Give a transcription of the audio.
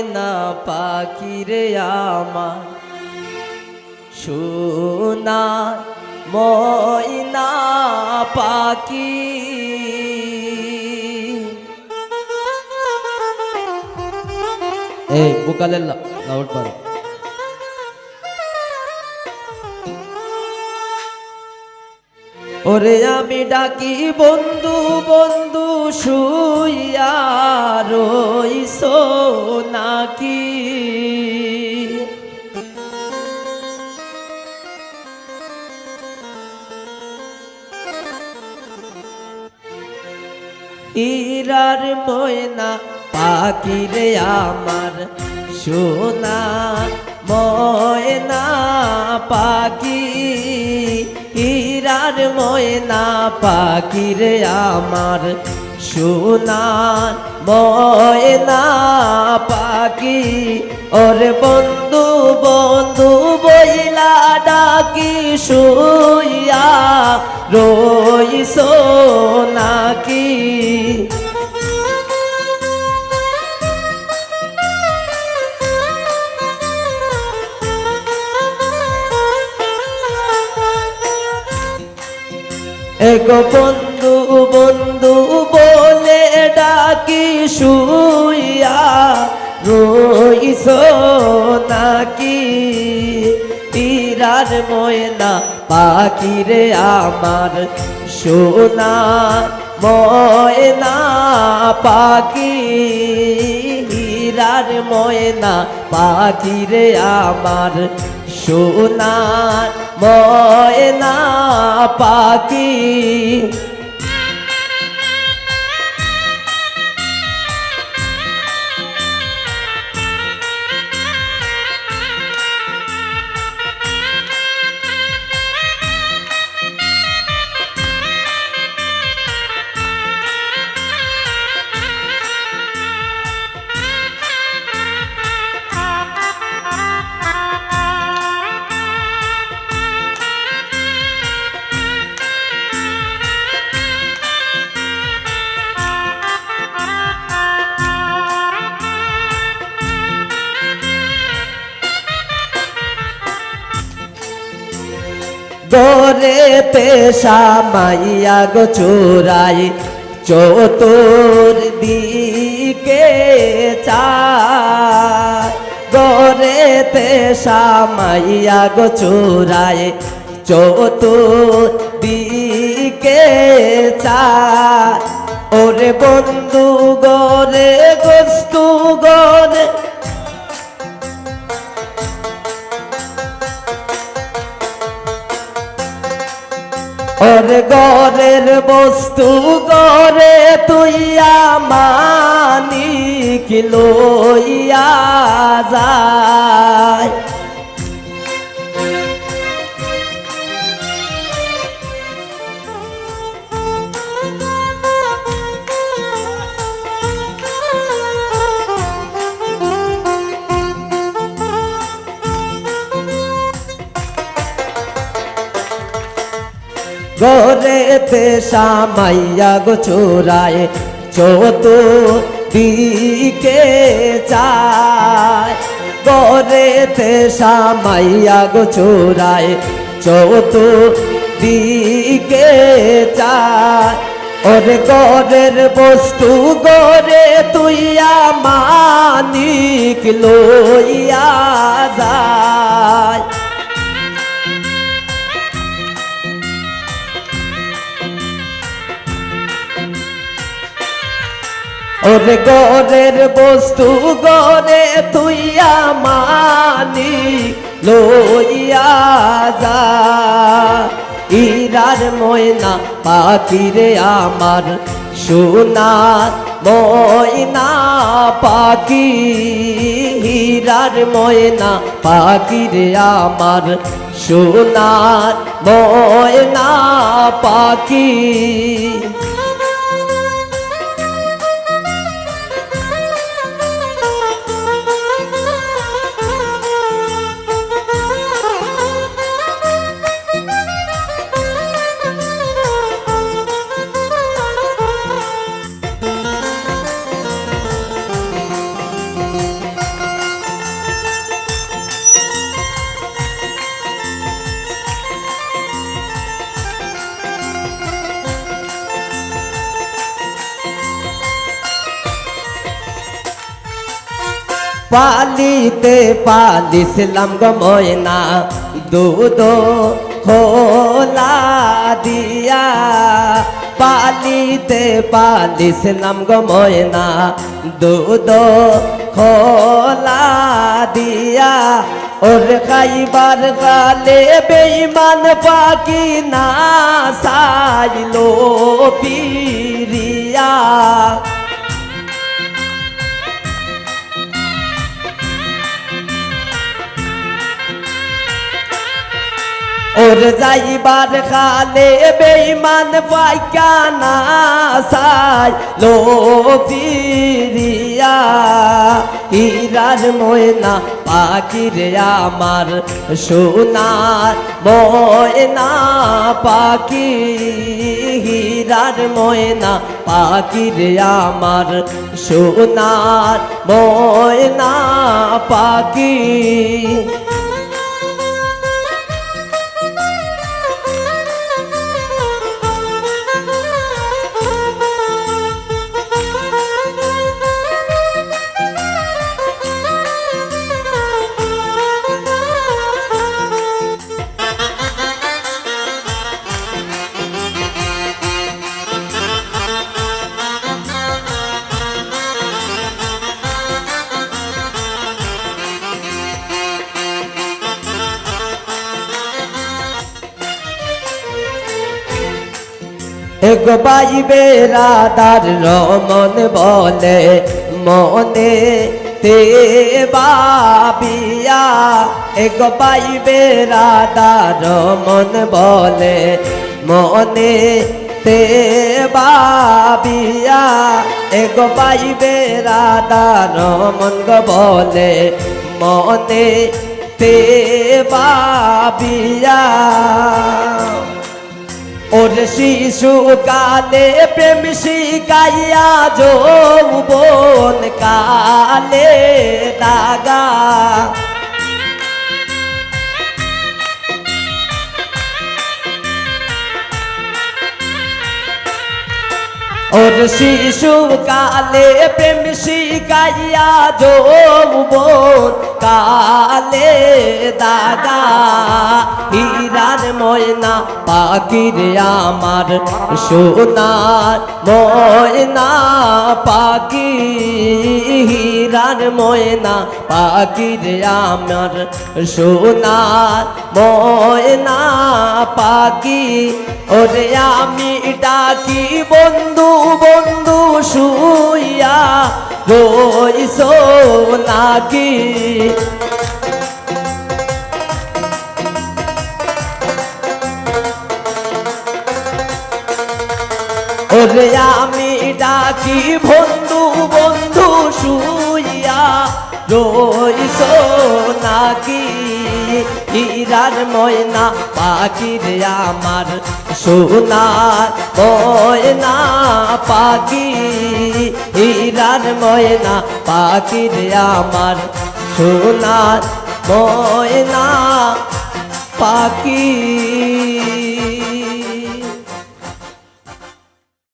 ময়না পাখিরে আমা সোনা ময়না পাখি। এই বুকালের লাউট পারো ওরে আমি ডাকি, বন্ধু বন্ধু, শুইয়া রইসো নাকি? ইরার ময়না পাখিরে আমার সোনা, ময়না পাখি। ইরার ময়না পাখিরে আমার সোনার ময়না পাখি। ওর বন্ধু বন্ধু বইলা ডাকি শুইয়া রইসো এগো বন্ধু বন্ধু বলে ডাকি, শুইয়া রইস নাকি? তীরার ময়না পাখিরে আমার সোনা, ময়না পাখি। হীরার ময়না পাখিরে আমার সোনার ময়না পাখি গরে পেশা মাইয়া গো চোরাই চতুর দিকে চায় পেশা মাইয়া গো চোরাই চতুর দিকে ওরে বন্ধু গরে গোস্তু গরে ওরে গরের বস্তু গরে তুইয়া মানিক লইয়া যায়। গরেতে সামাইয়া গো চোরায় চোতো দিকে চায় গরেতে সামাইয়া গো চোরায় চোতো দিকে চায়। ওরে গরের বস্তু গরে তুইয়া মানিক লইয়া যায়। ওরে গরের বস্তু গরে তুইয়া মানি লইয়া যা। ইরার ময়না পাখিরে আমার, সোনার ময়না পাখি। হীরার ময়না পাখিরে আমার, সোনার ময়না পাখি। পালিতে পালিছিলাম গো ময়না দুধ খোলা দিয়া পালিতে পালিছিলাম গো ময়না দুধ খোলা দিয়া ওর খাইবার গালে বেইমান পাকি না সাইলো পিরিয়া ওর যাইবার খালে বেইমান পাইকানা সাই লো পিরিয়া হীরার ময়না পাখির আমার সোনার ময়না পাখি। হীরার ময়না পাখির আমার সোনার ময়না পাখি। এক বাইবে রাধার রমন বলে মনে, তে বাবিয়া এক বাইবে রাধার রমন বলে মনে, তে বাবিয়া এক বাইবে রাধার রমন গো বলে মনে, তে বাবিয়া। ওর শিশু কালে প্রেম শিকাইয়া যৌবন কালে দাগা ওর শিশু কালে প্রেম শিকাইয়া যৌবন কালে দাগা ময়না, পাখির আমার সোনার ময়না, পাখি হীরার ময়না, পাখির আমার সোনার ময়না, পাখি। ওরে আমি ডাকি, বন্ধু বন্ধু শুইয়া রইস নাকি? ওরে আমি ডাকি, বন্ধু বন্ধু, শুইয়া রইস নাকি? হীরার ময়না পাখি পাখির আমার সোনার ময়না পাখি। হীরার ময়না পাখি পাখির আমার সোনার ময়না পাখি।